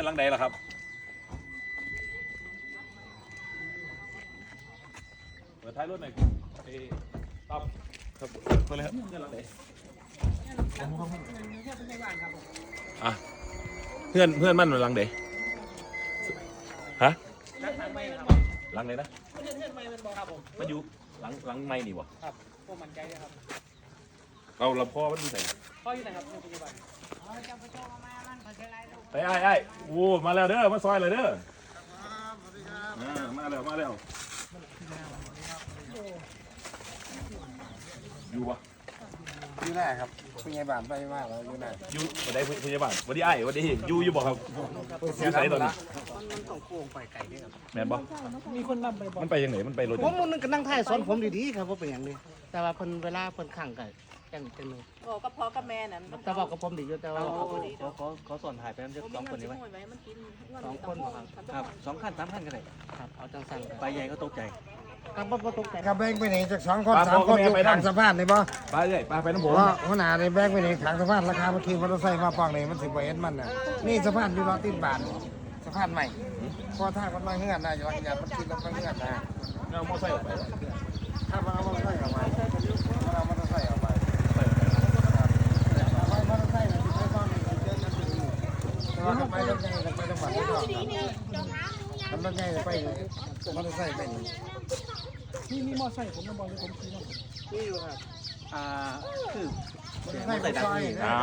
อนหลังใดล่ะครับเปิดท้ายรถหน่อยเอ้ตับครับเปิดเลยครับเพื่อนหลังใดอะเพื่อนเพื่อนมันหลังใดฮะนักทางไม่ครับหลังไหนนะเพื่อนเพื่อนไม่มันบอกครับผมมันอยู่หลังหลังไม่นี่บ่ครับพวกมันใจเลยครับเอาลำคอมันอยู่ไหนพ่ออยู่ไหนครับโรงพยาบาล ไปไอ้ไอ้โอ้มาแล้วเด้อมาซอยเลยเด้ออ่ามาแล้วมาแล้วอยู่ปะอยู่หน้าครับพยาบาลไปมากแล้วอยู่หน้าอยู่วันใดพยาบาลวันที่ไอ้วันที่อยู่อยู่บ่ครับอยู่ไสตอนนี้มันต้องโค้งไปไกลด้วยครับแม่นบ่มีคนนำไปบอกมันไปยังไงมันไปรถผมมันก็นั่งถ่ายสอนผมดีๆครับว่าเป็นอย่างนี้แต่ว่าเพิ่นเวลาเพิ่นขังกัน จังจังเลยโอ้ก็พอกับแม่น่ะแต่บอกกับผมดีอยู่แต่ว่าขอขอขอสอนถ่ายไปน้ำเจ็ดสองคนนี้ไว้ไว้มันกินสองคนครับครับสองขั้นสามขั้นก็ได้ครับเอาจังสั่งไปใหญ่ก็ตกใจครับบ่บ่ตกใจกับแบงไปไหนจากสองคนสามคนอยู่ข้างสะพานนี่บ่ไปเลยไปไปน้ำผผมมว่าหัวหน้าในแบงไปไหนข้างสะพานราคามันขี่มอเตอร์ไซค์มาปองนี่มันสิบ่เห็นมันน่ะนี่สะพานอยู่รอติดบาทสะพานใหม่พอทางมันมาเฮือนนะอย่าลังยามันคิดแล้วมันเฮือนนะเอามอไซค์ออกไปถ้ามันเอามอเตอร์ไซค์ออกไป ทำไมรถใหญ่ถึงไปจังหวัดนี้ก่อนทำรถใหญ่ไปมอเตอร์ไซค์ไปนี่นี่มีมอไซค์ผมมาบอกเลยผมขี่มานี่อยู่ครับอ่าคือไม่ใส่ดังนี่อ่า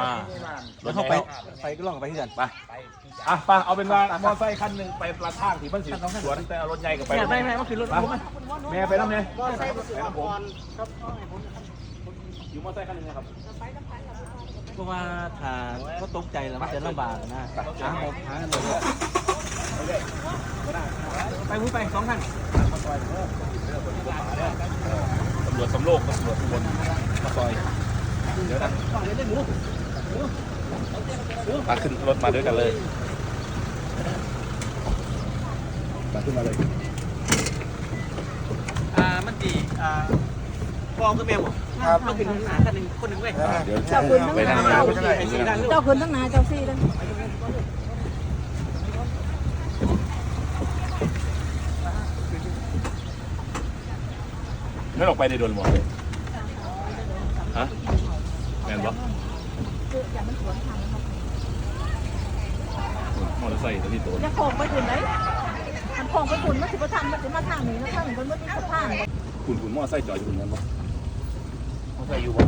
แล้วเข้าไปไปก็ล่องไปที่กันไปอะไปเอาเป็นว่ามอไซค์คันหนึ่งไปประทางที่มันสิสวนแต่เอารถใหญ่กับไปแม่ไม่ไม่ว่าคือรถไปผมแม่ไปน้ำเนี่ยมอไซค์ผมสิว่าก่อนครับอยู่มอไซค์คันหนึงนะครับ เพราะว่าถ้าเขาตกใจแล้วมันจะลำบากนะหาหมกหาหมกไปพูดไปสองขั้นตำรวจสำโรงตำรวจอุบลมาซอยเดี๋ยวนะมาขึ้นรถมาด้วยกันเลยมาขึ้นมาเลยอ่ามันดีอ่า ฟองก็แมวบ่ครับมันเป็นหนากันหนึ่งคนหนึ่งเว้ยเดี๋ยวเจ้าคุณทั้งไปนานั่งเจ้านะไอ้สีดังเจ้าคุณทั้งนาเจ้าซี่เลยไม่ออกไปในโดนหมดเลยฮะแมนปะมอเตอร์ไซค์ตัวที่ตัวจะโค้งไปถึงไหนมันโค้งไปถึงมันสิบทางมันสิมาทางนี้นะทางมันไม่มีสะพานคุณคุณมอเตอร์ไซค์จอดอยู่ตรงนั้นปะ มอเตอร์ไซค์อยู่ปะ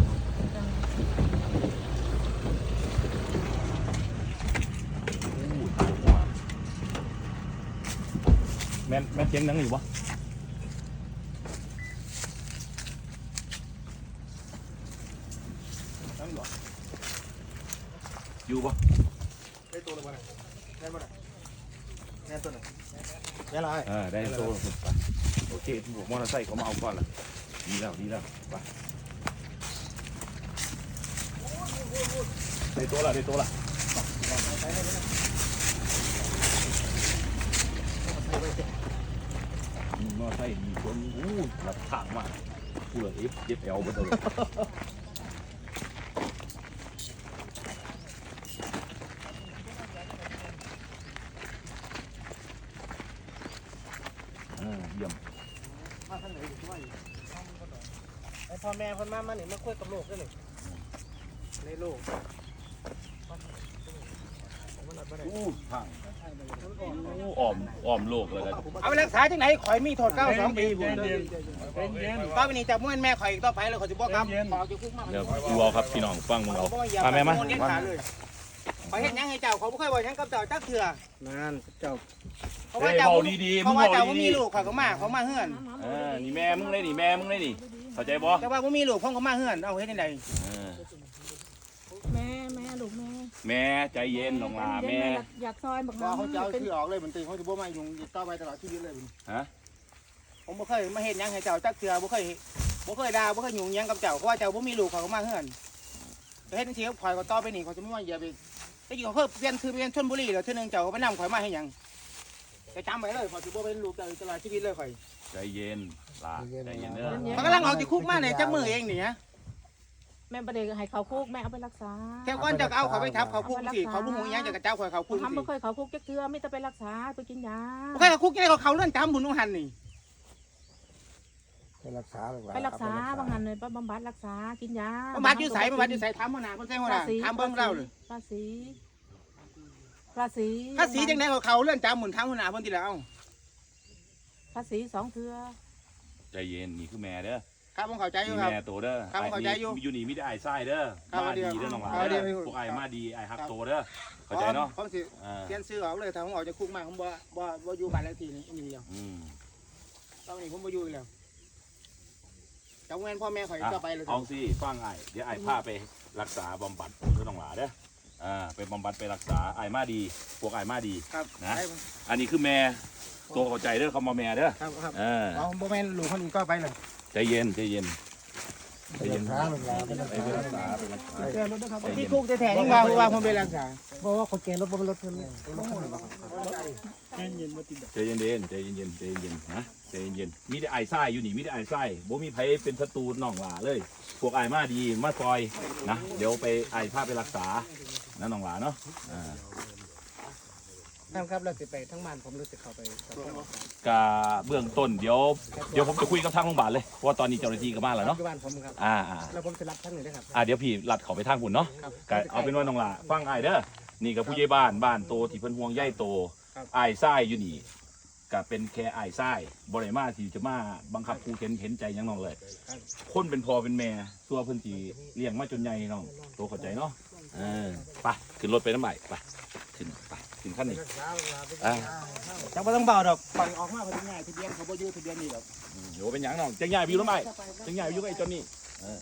อู้ทางขวาแม่นแม่นเสียงดังอยู่ปะอยู่ปะได้ตัวละบ่ได้ได้บ่ได้ได้ตัวหนึงได้ละอ่าได้โซ่ลงไปโอเคผมมอเตอร์ไซค์เขามาเอาก่อนละดีแล้วดีแล้วไป ได้ตัวละได้ตัวละมอเตอร์ไซค์มีคนอู้หลับทางมากพูดเลยเจ็บเอวไปตลอดอ่าเยี่ยมมาทางไหนอยู่ที่ว่าอยู่ไอ้พ่อแม่คนมามาเนี่ยมาคุยกับลูกด้วยนี่ในลูก อู้ทางอู้อ้อมอ้อมโลกเลยกันเอาไปรักษาที่ไหนข่อยมีโทษเก้าสองปีผมต่อไปนี้จะมุ่นแม่ข่อยอีกต่อไปเลยข่อยจะบอกครับขอจะคุกมากเดี๋ยวดูเอาครับพี่น้องฟังมึงเอามาแม่มาเลี้ยงขาเลยข่อยเห็นยังให้เจ้าเขาไม่เคยบอกยังกับเจ้าจักเถื่อนั่นเจ้าเพราะว่าเจ้าเฮ้ยเบาดีๆเพราะว่าเจ้ามึบ่งเบาดีๆมีลูกข่อยก็มาเขามาเฮือนอ่านี่แม่มึงเลยนี่แม่มึงเลยนี่เข้าใจบ่แต่ว่าบ่มีลูกผมก็มาเฮือนเอาเฮ็ดจังไดอ่าแม่แม่ลูก แม่แม่ใจเย็นลงมาแม่อยากซอยบักว่าน้ำเขาจะเอาที่ออกเลยมันตีเขาจะบ่มายุงต่อไปตลอดชีวิตเลยฮะผมบ่เคยมาเฮ็ดหยังให้เจ้าจักเถื่อบ่เคยบ่เคยด่าบ่เคยยุ่งหยังกับเจ้าเพราะว่าเจ้าบ่มีลูกเขาก็มาเฮือนแต่เฮ็ดจังซี่ข่อยก็ต่อไปนี่เขาจะไม่ว่าอย่าไปแต่กี้เขาเคยเปลี่ยนคือเปลี่ยนชลบุรีแล้วเทื่อนึงเจ้าก็ไปนำข่อยมาให้หยังแต่จำไว้เลยข่อยสิบ่เป็นลูกเจ้าตลอดชีวิตเลยข่อยใจเย็นลาใจเย็นเด้อมันกำลังออกจากคุกมาเนี่ยจักมือเองนี่ฮะ แม่ประเด็ให้เขาคุกแม่เอาไปรักษาแค่ก้อนจะเอาเขาไปทับเขาคุกสิเขาบุ้งหงยังจะกระเจ้าข่อยเขาคุกทำสิไม่เคยเขาคุกจักเทือไม่ต้องไปรักษาไปกินยาบ่เคยเขาคุกยังไงเขาเขาเลื่อนจำบุญนุ่งหันนี่ไปรักษาหรือเปล่าไปรักษาบางงานเลยไปบำบัดรักษากินยาบำบัดอยู่ใสบำบัดอยู่ใสถามหัวหน้าเพิ่นใช่หัวหน้าถามเบิ่งเราเลยภาษีภาษีภาษีจังได๋เขาเขาเลื่อนจำบุญถามหัวหน้าเพิ่นทีละเอาภาษีสองเทือใจเย็นนี่คือแม่เด้อ ครับผมเข้าใจอยู่มีครับ แม่โตเด้อครับเข้าใจอยู่มีอยู่นี่มีแต่ไอ้ไส้เด้อครับมาดีเดี๋ยวเด้อน้องหลานครับเดี๋เด้ยวอพวกไอ้ครับมาดีไอ้ฮักโตเด้อเข้าใจเนาะผมสิอ่าเปลี่ยนชื่อออกเลยถ้าผมออกจากคุกมาผมบ่บ่บ่อยู่บ้านเลขที่นี่นี่เดียวอืมตอนนี้ผมบ่อยู่อีกแล้วจังเว้นพ่อแม่ข่อยอะก็ไปเลยครัเอาบสิฟังไอ้เดี๋ยวไอ้พาไปรักษาบำบัดเด้อน้องหลานเด้ออ่าไปบำบัดไปรักษาไอ้มาดีพวกไอ้มาดีครับนะไปอันนี้คือแม่ตัวเข้าใจเด้อคำว่าแม่เด้อครับครับเออเอาบ่แม่นลูกคนนี้ก็ไปเลย ใจเย็นใจเย็นใจไปเย็รันกษาหรือเปล่าไปรักไปษารักษาไปรักษาที่คุกแท้ๆยังว่าว่าผมไปรักษาเพราะว่าคนแก่รถบนรถเพิ่นใจเย็นเย็นใจเย็นเย็นใจเย็นนะใจเย็นมีแต่ไอ้ไส้อยู่นี่มีแต่ไอ้ไส้บ่มีไผเป็นศัตรูน้องหลาเลย พวกไอ้มาดีมาซอยนะเดี๋ยวไปไอ้พาไปรักษานะน้องหลาเนาะอ่า ท่านครับเราสิไปทั้งบ้านผมรู้สึกเข้าไปกาเบื้องต้นเดี๋ยวเดี๋ยวผมจะคุยกับทางโรงพยาบาลเลยเพราะว่าตอนนี้เจ้าหน้าที่ก็มาแล้วเนาะที่บ้านผมครับอ่าอ่าแล้วผมจะรับท่านหนึ่งได้ครับ อ่าเดี๋ยวพี่ลัดเขาไปทางหุ่นเนาะครับก็เอาเป็นว่าน้องหลาฟังไอ้ายเด้อนี่กับผู้ใหญ่บ้านบ้านโตที่เพิ่นห่วงใยโตครับ ไอ้ายไส้อยู่นี่ก็เป็นแค่ไอ้ายไส้บ่ได้มาที่จะมาบังคับผู้เห็นเห็นใจหยังน้องเลย คนเป็นพ่อเป็นแม่ตัวเพิ่นสิเลี้ยงมาจนใหญ่น้องโตเข้าใจเนาะเออไปขึ้นรถไปน้ำใหม่ไปขึ้นไป ขึ้นขั้นนี้อ่าจังบ่ต้องเบาดอกปล่อยออกมาพอดีง่ายทะเบียนเขาบ่อยู่ทะเบียนนี่ดอกเดี๋ยวเป็นหยังน้องจังใหญ่ไปอยู่น้ำใหม่จังใหญ่ไปอยู่กับไอ้เจนนี่เออ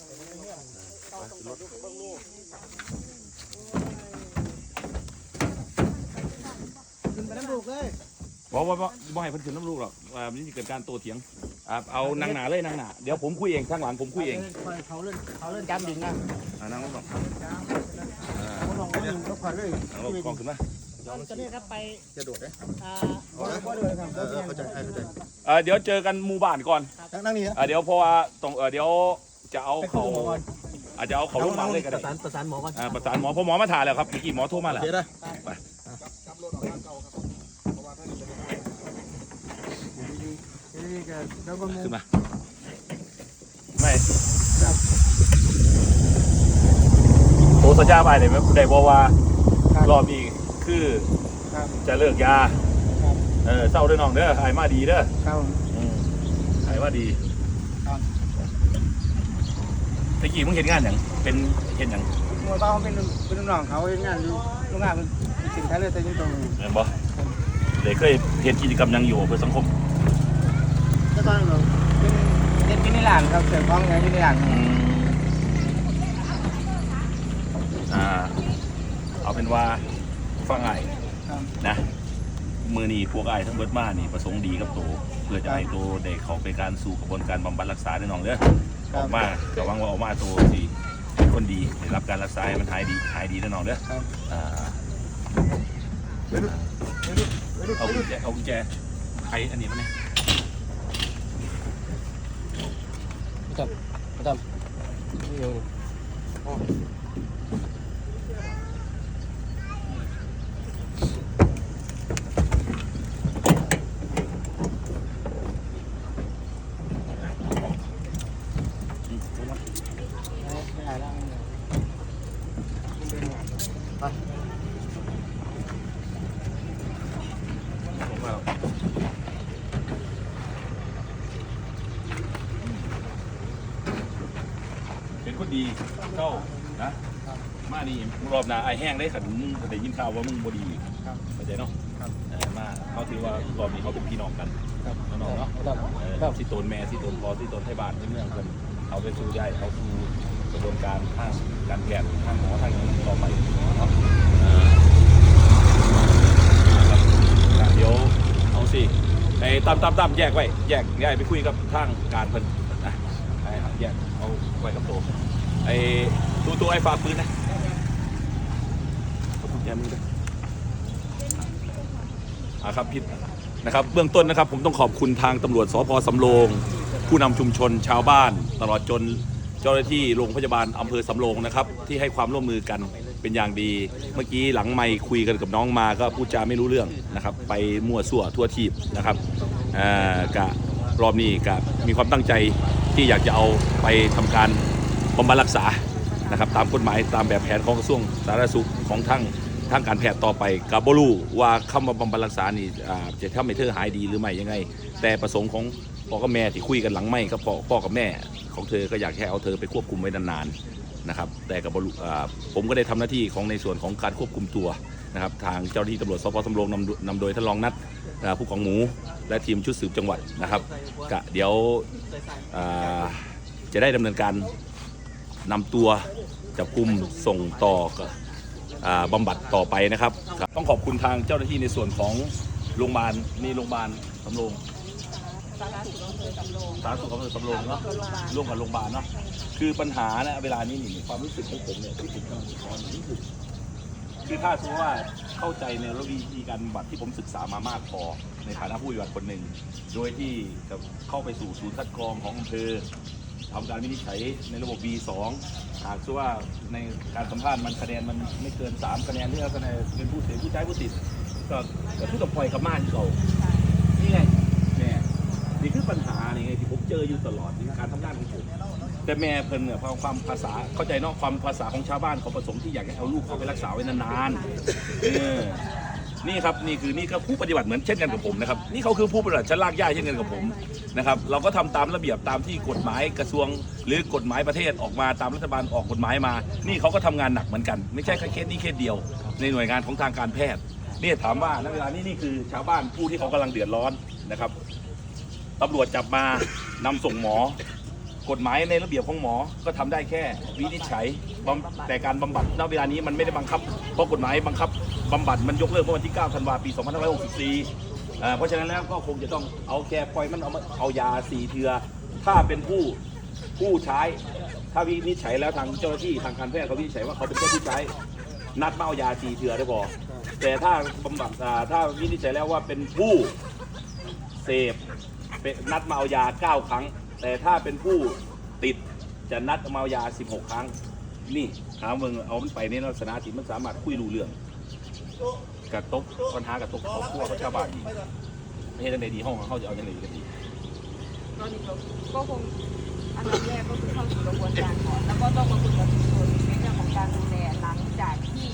ขึ้นไปน้ำลูกเลยบอกว่าบ่บ่ให้เพิ่นขึ้นน้ำลูกหรอกว่ามันจะเกิดการโต้เถียงอ่าเอานางหนาเลยนางหนาเดี๋ยวผมคุยเองข้างหลังผมคุยเองเขาเล่นเขาเล่นจำดินนะอ่านางลงก่อนเขาลองเขาอยู่ก็คอยเลยนางลงกองขึ้นมา จะเรียกครับไปจะโดดเด้อ่าบ่บ่เลยครับเออเข้าใจเข้าใจเอ่อเดี๋ยวเจอกันหมู่บ้านก่อนนั่งนี่นะอ่าเดี๋ยวเพราะว่าตรงเออเดี๋ยวจะเอาเขาอาจจะเอาเขาลงมาเลยก็ปได้ระสานประสานหมอก่อนอ่าประสานหมอเพราะหมอมาถ่ายแล้วครับเมื่อกี้หมอโทรมาแล้วเดี๋ยวได้ไปนี่ก็แล้วก็งงขึ้นมาไม่โทรสัญญาไปเลยไหมได้บอกว่ารอบนี้ คือครับจะเลิกยา ครับเออเศร้าเด้อน้องเด้อหายมาดีเด้อครับอืมหายมาดีครับตะกี้มึงเห็นงานอย่างเป็นเห็นอย่างมวยบ้าเขาเป็นเป็นลูกน้องเขาเองงานอยู่โรงงานเป็นสินค้าเลยแต่ยังตรงเห็นบ่เลยเคยเห็นกิจกรรมหยังอยู่เพื่อสังคมแล้วตอนเราเป็นเล่นกินในร้านครับเสิร์ฟของอย่างอยู่ในร้านอืมอ่าเอาเป็นว่า ฟังไอ้ครับนะ มือนี่พวกไอ้ทั้งเบิดมานี่ประสงค์ดีกับโตเพื่อจะให้โตได้เข้าไปการสู่กระบวนการบำบัดรักษาแน่นอนเด้อออกมาระวังว่าออกมาโตสิเป็นคนดีได้รับการรักษาให้มันหายดีหายดีแน่นอนเด้อครับ อ่าเอากุญแจเอากุญแจไขอันนี้มาเนี่ยได้แล้ว ผมว่าเป็น คนดีเข้านะมานี่รอบหน้าไอ้แห้งได้ขันมึงได้ยินข่าวว่ามึงบ่ดีครับเข้าใจเนาะครับเออมาเขาถือว่ารอบนี้เขาเป็นพี่น้องกันครับน้องๆเนาะครับเออครับสิโตนแม่สิโตนพอสิโตนไทยบ้านที่เมืองเพิ่นเอาไปสู่ได้เอาสู่กระบวนการทางการแพทย์ทางหมอทางนี้ต่อไปเนาะเออครับเดี๋ยวเอาสิไอ้ตามตามตามแยกไว้แยกแยกไปคุยกับทางการเพิ่นนะไอ้แยกเอาไว้กับตัว ไอ้ตัวตัวไอ้ฝากปืนนะอบคุณแจมือด้วยอ่าครับพิษนะครับ เบื้องต้นนะครับผมต้องขอบคุณทางตำรวจสพสำโรง ผู้นำชุมชนชาวบ้าน ตลอดจนเจ้าหน้าที่โรงพยาบาลอำเภอสำโรงนะครับ ที่ให้ความร่วมมือกันเป็นอย่างดี เมื่อกี้หลังไม่คุยกันกับน้องมาก็พูดจาไม่รู้เรื่องนะครับ ไปมั่วสั่วทั่วทีบนะครับเออกะรอบนี้กะมีความตั้งใจที่อยากจะเอาไปทำการ บำบัดรักษานะครับตามกฎหมายตามแบบแผนของกระทรวงสาธารณสุขของทั้งทางการแพทย์ต่อไปกับบรูว่าคำว่าบำบัดรักษานี่จะทำให้เธอหายดีหรือไม่ยังไง แต่ประสงค์ของพ่อกับแม่ที่คุยกันหลังไม่กับพ่อพ่อกับแม่ของเธอก็อยากให้เอาเธอไปควบคุมไว้นานๆนะครับแต่กับบรูผมก็ได้ทำหน้าที่ของในส่วนของการควบคุมตัวนะครับทางเจ้าหน้าที่ตำรวจสพสำโรงนำโดนำโดยท่านรองนัดผู้กองหมู และทีมชุดสืบจังหวัดนะครับกะเดี๋ยวจะได้ดำเนินการ นำตัวจับกลุ่มส่งต่อกับอ่าบำบัดต่อไปนะครับ ต้องขอบคุณทางเจ้าหน้าที่ในส่วนของโรงพยาบาลนี่โรงพยาบาลสำโรงสาธารณสุขอำเภอสำโรงสาธารณสุขอำเภอสำโรงเนาะร่วมกับโรงพยาบาลเนาะคือปัญหานะเวลานี้นี่ความรู้สึกของผมเนี่ยที่ผมกำลังสอนนี่คือคือถ้าสมมติว่าเข้าใจในระวิธีการบำบัดที่ผมศึกษามามากพอในฐานะผู้ปฏิบัติคนหนึ่งโดยที่กับเข้าไปสู่ศูนย์คัดกรองของอำเภอ ทำการวินิจฉัยในระบบ B2 หากว่าในการสัมภาษณ์มันคะแนนมันไม่เกิน 3 คะแนนที่เราคะแนนเป็นผู้เสียผู้ใช้ผู้ติดก็ก็คือต้องปล่อยกับบ้านที่านี่ไงแม่นี่คือปัญหานี่ไงที่ผมเจออยู่ตลอดในการทำงานของผมแต่แม่เพิ่นเนี่ยความความภาษาเข้าใจเนาะความภาษาของชาวบ้านเขาประสงค์ที่อยากให้เอาลูกเขาไปรักษาไว้นานๆเออ นี่ครับนี่คือนี่ก็ผู้ปฏิบัติเหมือนเช่นกันกับผมนะครับนี่เขาคือผู้ปฏิบัติชั้นลากย่าเช่นกันกับผมนะครับเราก็ทำตามระเบียบตามที่กฎหมายกระทรวง หรือกฎหมายประเทศออกมาตามรัฐบาลออกกฎหมายมา นี่เขาก็ทำงานหนักเหมือนกัน ไม่ใช่แค่เคสนี้เคสเดียว ในหน่วยงานของทางการแพทย์นี่ถามว่าณเวลานี้นี่คือชาวบ้านผู้ที่เขากำลังเดือดร้อนนะครับตำรวจจับมานำส่งหมอกฎหมายในระเบียบของหมอ ก็ทำได้แค่วินิจฉัยแต่การบำบัดณเวลานี้มันไม่ได้บังคับ เพราะกฎหมายบังคับ บำบัดมันยกเลิกเมื่อวันที่ 9 ธันวาปี 2564 เพราะฉะนั้นแล้วก็คงจะต้องเอาแค่ปล่อยมันเอามาเอายาสีเทือ ถ้าเป็นผู้ผู้ใช้ ถ้าวินิจฉัยแล้วทางเจ้าหน้าที่ทางการแพทย์เขาวินิจฉัยว่าเขาเป็นแค่ผู้ใช้ นัดมาเอายาสีเทือได้พอแต่ถ้าบำบัดถ้าวินิจฉัยแล้วว่าเป็นผู้เสพนนัดมาเอายา 9 ครั้ง แต่ถ้าเป็นผู้ติดจะนัดมาเอายา 16 ครั้ง นี่ถามมึงเอามันไปในลักษณะที่มันสามารถคุยรู้เรื่อง กระตกปัญหากระตกครอบครัวเขาชาวบ้านดีไม่ใช่ในดีห้องเขาจะเอาอย่างไรกันดีตอนนี้ก็ก็คงอันดับแรกก็คือเข้าสู่กระบวนการก่อนแล้วก็ต้องมาคุยกับชุมชนในเรื่องของการดูแลหลังจากที่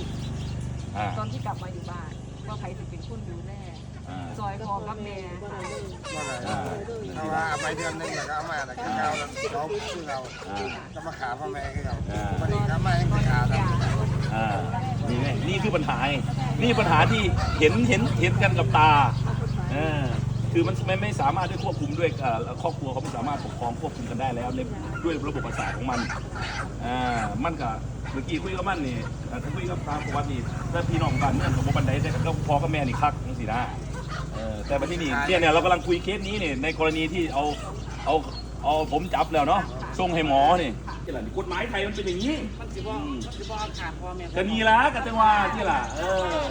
อ่าตอนที่กลับมาอยู่บ้านว่าใครจะเป็นคนดูแลอ่าซอยพอกับแม่เมื่อไหร่เอาว่าเอาไปเดือนหนึงแล้วก็เอามาแล้วก็เอาแล้วเราคือเราอ่าก็มาขาพ่อแม่คือเราอ่า วันนี้ก็มาให้ขาเราอ่า นี่ไงนี่คือปัญหาไงนี่ปัญหาที่เห็นเห็นเห็นกันกับตาเออคือมันไม่ไม่สามารถด้วยควบคุมด้วยครอบครัวเขาไม่สามารถปกครองควบคุมกันได้แล้วในด้วยระบบประสาทของมันอ่ามันก็เมื่อกี้คุยกับมันนี่อ่าคุยกับตามประวัตินี่ถ้าพี่น้องกันเนี่ยกับบันไดแต่ก็พอกับแม่นี่คักจังสินะเออแต่ประเทศนี้เนี่เนี่ยเรากำลังคุยเคสนี้เนี่ยในกรณีที่เอาเอา เอาผมจับแล้วเนาะส่งให้หมอนี่กฎหมายไทยมันเป็นอย่างนี้มันสิบ่มันสิบ่เอาขาดพ่อแม่ก็นี่ละก็จังว่าที่ล่ะเออ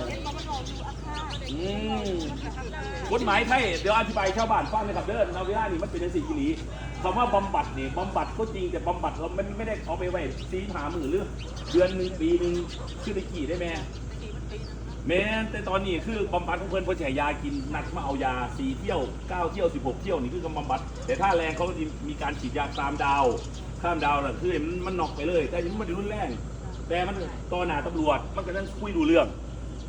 อืมกฎหมายไทยเดี๋ยวอธิบายชาวบ้านฟังนะครับเด้อนาเวลานี่มันเป็นในสิ่งที่ดีคำว่าบำบัดนี่บำบัดก็จริงแต่บำบัดเราไม่ไม่ได้เอาไปไว้ซีหามือหรือเดือนหนึ่งปีหนึ่งคือได้กี่ได้แม่ แม่นแต่ตอนนี้คือบำบัดของเพื่อนเพื่อแจกยากินนัดมาเอายาสี่เที่ยวเก้าเที่ยวสิบหกเที่ยวนี่คือกำบำบัด แต่ถ้าแรงเขาก็จะมีการฉีดยาตามดาวข้ามดาวน่ะคือมันมันนอกไปเลย แต่ยังไม่ได้รุนแรงแต่มันต่อหน้าตำรวจมันก็ต้องคุยดูเรื่อง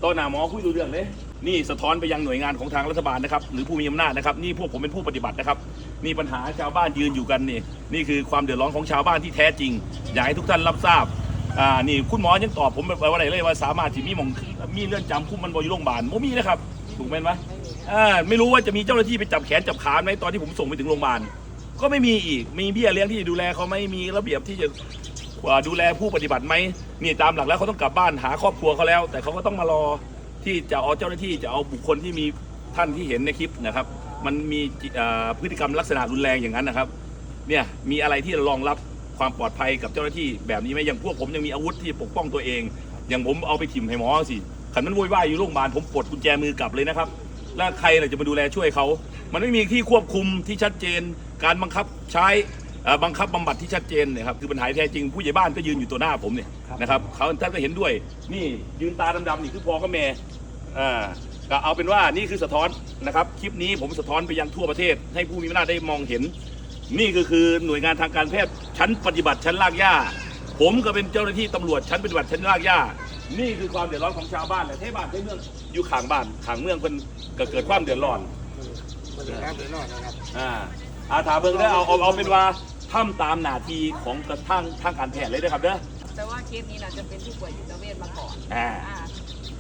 ต่อหน้าหมอคุยดูเรื่องเลยนี่สะท้อนไปยังหน่วยงานของทางรัฐบาลนะครับหรือผู้มีอำนาจนะครับนี่พวกผมเป็นผู้ปฏิบัตินะครับนี่ปัญหาชาวบ้านยืนอยู่กันนี่นี่คือความเดือดร้อนของชาวบ้านที่แท้จริงอยากให้ทุกท่านรับทราบ อ่านี่คุณหมอยังตอบผมไปว่าไหนเลยว่าสามารถที่มีหมองมีเลื่อนจำคุ้มมันบอยู่โรงพยาบาลโมมีนะครับ ถูกไหมวะอ่าไม่รู้ว่าจะมีเจ้าหน้าที่ไปจับแขนจับขาไหมตอนที่ผมส่งไปถึงโรงพยาบาลก็ไม่มีอีกมีเบี้ยเลี้ยงที่จะดูแลเขาไหม่มีระเบียบที่จะดูแลผู้ปฏิบัติไหมนี่ตามหลักแล้วเขาต้องกลับบ้านหาครอบครัวเขาแล้ว แต่เขาก็ต้องมารอที่จะเอาเจ้าหน้าที่จะเอาบุคคลที่มีท่านที่เห็นในคลิปนะครับ มันมีพฤติกรรมลักษณะรุนแรงอย่างนั้นนะครับ เนี่ยมีอะไรที่รองรับ ความปลอดภัยกับเจ้าหน้าที่แบบนี้ไหมอย่างพวกผมยังมีอาวุธที่ปกป้องตัวเอง อย่างผมเอาไปถิ่มให้หมอสิขันมันโวยวายอยู่โรงพยาบาลผมปลดกุญแจมือกลับเลยนะครับ แล้วใครล่ะจะมาดูแลช่วยเขา มันไม่มีที่ควบคุมที่ชัดเจน การบังคับใช้เอ่อบังคับบำบัดที่ชัดเจนเนะครับคือปัญหาที่แท้จริงผู้ใหญ่บ้านก็ยืนอยู่ตัวหน้าผมเนี่ยนะครับเขาท่านก็เห็นด้วย นี่ยืนตาดำๆนี่คือพอก็แม่อ่าก็เอาเป็นว่านี่คือสะท้อนนะครับคลิปนี้ผมสะท้อนไปยังทั่วประเทศ ให้ผู้มีอำนาจได้มองเห็น นี่ก็คือหน่วยงานทางการแพทย์ชั้นปฏิบัติชั้นลากหญ้าผมก็เป็นเจ้าหน้าที่ตำรวจชั้นปฏิบัติชั้นลากหญ้านี่คือความเดือดร้อนของชาวบ้านแต่เทบ้านเทเมืองอยู่ข้างบ้านข้างเมืองเพิ่นก็เกิดความเดือดร้อนมันจะรับไปรอดนะครับอ่าอาถามเบิ่งได้อเอาเอาเอาเป็นว่าทำตามหน้าที่ของกระทั่งทางการแพทย์เลยนะครับเด้อแต่ว่าเคสนี้น่ะจะเป็นผู้ป่วยจิตเวชมาก่อนอ่าอ่า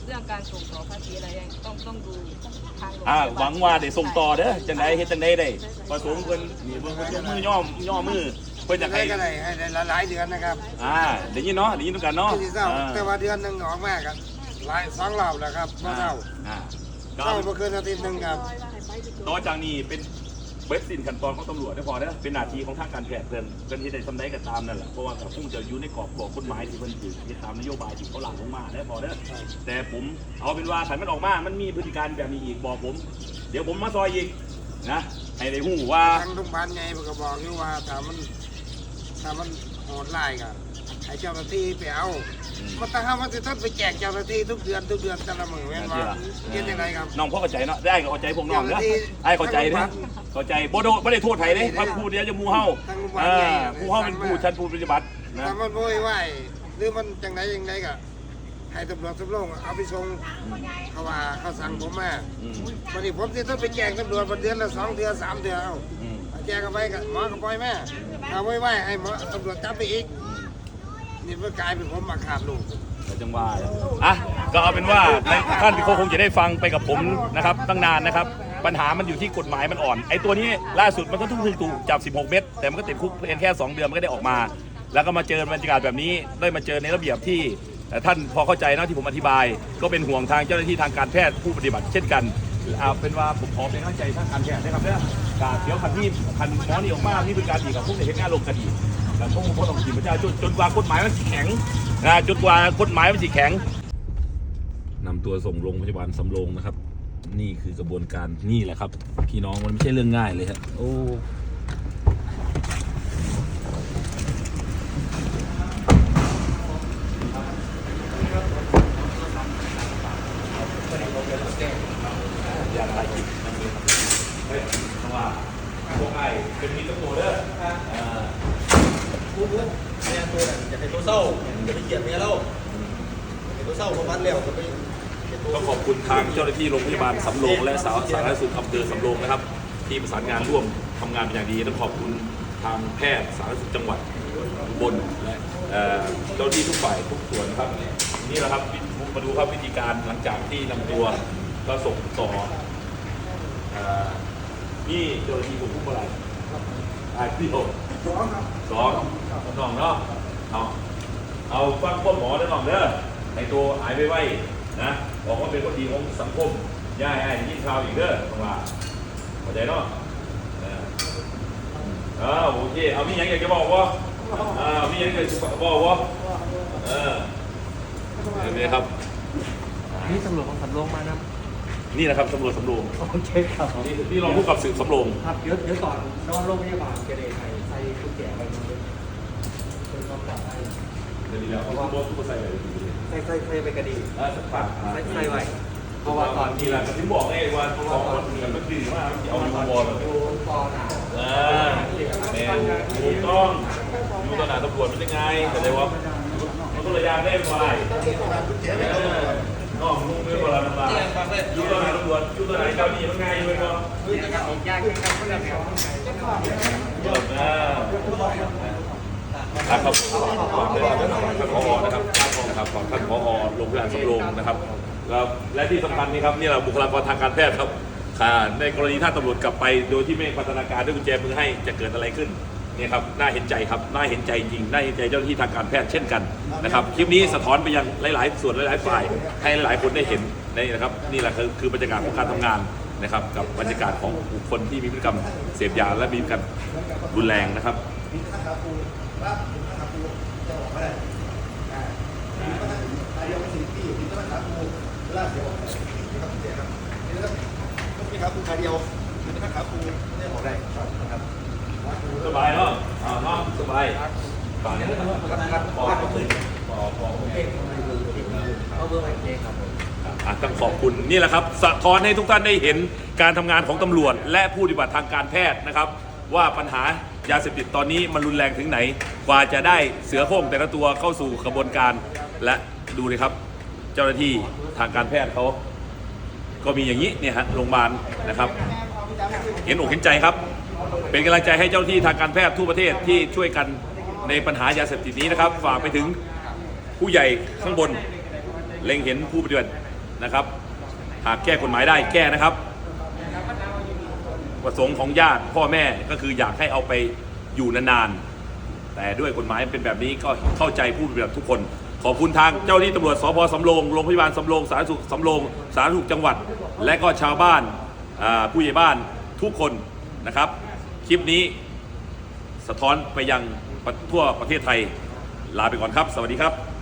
เรื่องการส่งต่อภาษีอะไรยังต้องต้องดู ทางโรงพยาอ่าบาลหวังว่าได้ส่งต่อเด้อจังไดเฮ็ดจังไดได้ประสงค์เพิ่นนี่เบิ่งเพิ่นยกมือย่อมย่อมือเพิ่นอยากให้ให้ก็ได้ให้ได้หลายๆเดือนนะครับอ่าได้ยินเนาะได้ยินด้วยกันเนาะที่เศร้าอ่าแต่ว่าเดือนหนึ่งออกมากันหลายสองรอบแล้วครับบ่เศร้าอ่าก็เศร้าเมื่อคืนอาทิตย์หนึ่งครับต่อจากนี้เป็น เว็บสินขั้นตอนของตำรวจได้พอเด้อเป็นหน้าที่ของทางการแพทย์เพิ่นเพิ่นที่ได้ทำได้ก็ตามนั่นแหละเพราะว่าก็คงจะอยู่ในกรอบของกฎหมายที่เพิ่นถือที่ตามนโยบายที่เขาหลังลงมาได้พอเด้อแต่ผมเอาเป็นว่าขันมันออกมา มันมีพฤติการแบบนี้อีกบอกผม เดี๋ยวผมมาซอยอีกนะให้ได้หูว่าทางโรงพยาบาลใหญ่เพิ่นก็บอกอยู่ว่าถ้ามันถ้ามันโหดร้ายก็ให้เจ้าหน้าที่ไปเอามันต้องเอามันจะต้องไปแจกเจ้าหน้าที่ทุกเดือนทุกเดือนแต่ละมื้อแม่นว่าเฮ็ดจังไดครับน้องพ่อเข้าใจเนาะได้ก็เข้าใจพวกน้องเนาะเจ้าหน้าที่ไอ้เข้าใจเด้อ เข้าใจบ่โดบ่ได้โทษไผเด้ว่าพูดเดี๋ยวจะหมู่เฮาทางโรงพยาบาลอ่าใหญ่ผู้เฮาเป็นผู้ชั้นผู้ปฏิบัตินะถ้ามันโวยวายหรือมันจังไดจังไดก็ให้ตำรวจสำโรงเอาไปส่งเขาว่าเขาสั่งผมมาอืมวันนี้ผมจะต้องไปแจ้งตำรวจวันเดือนละสองเดือนสามเดือนเอาอืมแจ้งกันไปกับหมอกับปล่อยแม่เอาไว้ไว้ให้หมอตำรวจจับไปอีกนี่มันกลายเป็นผมมาขาดลูกก็จังว่าอะก็เอาเป็นว่าในท่านคงจะได้ฟังไปกับผมนะครับตั้งนานนะครับ ปัญหามันอยู่ที่กฎหมายมันอ่อน ไอ้ตัวนี้ล่าสุดมันก็ทุกถูกจับ 16 เม็ดแต่มันก็ติดคุกเพียงแค่ 2 เดือนมันก็ได้ออกมา แล้วก็มาเจอบรรยากาศแบบนี้ได้มาเจอในระเบียบที่ท่านพอเข้าใจนะที่ผมอธิบาย ก็เป็นห่วงทางเจ้าหน้าที่ทางการแพทย์ผู้ปฏิบัติ เช่นกันเอาเป็นว่าผมขอเป็นกำลังใจทางการแพทย์นะครับเนี่ยการเดี๋ยวคันที่คันหมอนี่ออกมานี่เป็นการดีกับพวกในเหตุงานลงคดีแต่พวกพวกต้องขีดพระเจ้าจนจนกว่ากฎหมายมันแข็งนะจนกว่ากฎหมายมันสิแข็งนำตัวส่งโรงพยาบาลสำโรงนะครับ นี่คือกระบวนการนี่แหละครับ พี่น้องมันไม่ใช่เรื่องง่ายเลยครับโอ้อยากถ่ายคลิปมันเนเฮ้ยเพราะว่าพวกไอ้เป็นมีตัวเด้ออ่าพูดเรื่องแม่ตัวน่ะอยากให้ตัวเศร้าจะไปเกียดเมียเราอยากให้ตัวเศร้าเขาพัดแล้วก็ไป กลียดตัวต้องขอบคุณทางเจ้าหน้าที่โรงพยาบาลสำโรงและสาธารณสุขอำเภอสำโรงนะครับ ที่ประสานงานร่วมทำงานเป็นอย่างดีต้องขอบคุณทางแพทย์สาธารณสุขจังหวัดอุบลและเอ่อเจ้าหน้าที่ทุกฝ่ายทุกส่วนนะครับ นี่แหละครับมาดูครับวิธีการหลังจากที่นำตัวก็ส่งต่อเอ่อนี่เจ้าหน้าที่ผมพูดอะไรอ่าที่หกสองสองน้องเนาะเอาเอาฟังพ่อหมอแล้วน้องเด้อให้ตัวหายไปไวๆนะ บอกว่าเป็นคนดีของสังคมอย่าให้อ้ายได้ยินข่าวอีกเด้อตรงว่าเข้าใจเนาะเอออ้าวโอเคเอามีหยังอยากจะบอกวะอ่ามีหยังอยากจะบอกวะเออเห็นไหมครับนี่ตำรวจของสำโรงมานะนี่นะครับตำรวจสำโรงโอเคครับนี่นี่รองผู้กับสืบสำโรงครับเดี๋ยวเดี๋ยวก่อนนอนโรงพยาบาลเกเรไทยใส่กุญแจไปมันเลยเป็นความปลอดภัยเดี๋ยวนี้แล้วเขาบอกทุกคนใส่เลย ใส่ใส่ใส่ไปกระดีอ่าสักปากใส่ใส่ไว้เพราะว่าตอนนี่แหละที่บอกไงว่าสองคนกันมันดื้อมากเอาอยู่บอลอยู่ปอหนาอ่าแม่ถูกต้องอยู่ต่อหน้าตำรวจเป็นยังไงแต่เลยว่ามันก็เลยยากได้เป็นอะไรน้องลุงไม่พอละน้ำตาอยู่ต่อหน้าตำรวจอยู่ต่อหน้าเจ้าหนี้มันไงอยู่ไหมค รับครับครับขอบคุณท่านผอนะครับนะครับขอบท่านผอโรงพยาบาลสำโรงนะครับแล้วและที่สำคัญนี่ครับนี่แหละบุคลากรทางการแพทย์ครับค่ะในกรณีถ้าตำรวจกลับไปโดยที่ไม่พัฒนาการด้วยกุญแจมือให้จะเกิดอะไรขึ้นเนี่ยครับน่าเห็นใจครับน่าเห็นใจจริงน่าเห็นใจเจ้าหน้าที่ทางการแพทย์เช่นกันนะครับคลิปนี้สะท้อนไปยังหลาย ๆ ส่วนหลาย ๆ ฝ่าย ให้หลายๆคนได้เห็นนี่นะครับนี่แหละคือคือบรรยากาศของการทำงานนะครับกับบรรยากาศของบุคคลที่มีพฤติกรรมเสพยาและมีพฤติกรรมรุนแรงนะครับ มีครับคุณขาเดียวมีครับคุณเนี่ยบอกได้ครับสบายเนาะอ่าไปฝากเนี่ยนะครับขอขอบคุณขอขอบคุณอะต้องขอบคุณนี่แหละครับสะท้อนให้ทุกท่านได้เห็นการทำงานของตำรวจ และผู้ปฏิบัติทางการแพทย์นะครับ ว่าปัญหา ยาเสพติดตอนนี้มันรุนแรงถึงไหน กว่าจะได้เสือโคร่งแต่ละตัวเข้าสู่กระบวนการและดูเลยครับ เจ้าหน้าที่ทางการแพทย์เขาก็มีอย่างนี้เนี่ยฮะโรงพยาบาลนะครับ เห็นอกเห็นใจครับ เป็นกำลังใจให้เจ้าหน้าที่ทางการแพทย์ทั่วประเทศที่ช่วยกันในปัญหายาเสพติดนี้นะครับ ฝากไปถึงผู้ใหญ่ข้างบนเล็งเห็นผู้ปฏิบัตินะครับ หากแก้กฎหมายได้แก้นะครับ ประสงค์ของญาติพ่อแม่ก็คืออยากให้เอาไปอยู่นานๆ แต่ด้วยกฎหมายเป็นแบบนี้ก็เข้าใจผู้ปฏิบัติทุกคน ขอบคุณทางเจ้าหน้าที่ตำรวจสพสำโรงโรงพยาบาลสำโรงสาธารณสุขสำโรงสาธารณสุขจังหวัด และก็ชาวบ้านผู้ใหญ่บ้านทุกคนนะครับ คลิปนี้สะท้อนไปยังทั่วประเทศไทยลาไปก่อนครับ สวัสดีครับ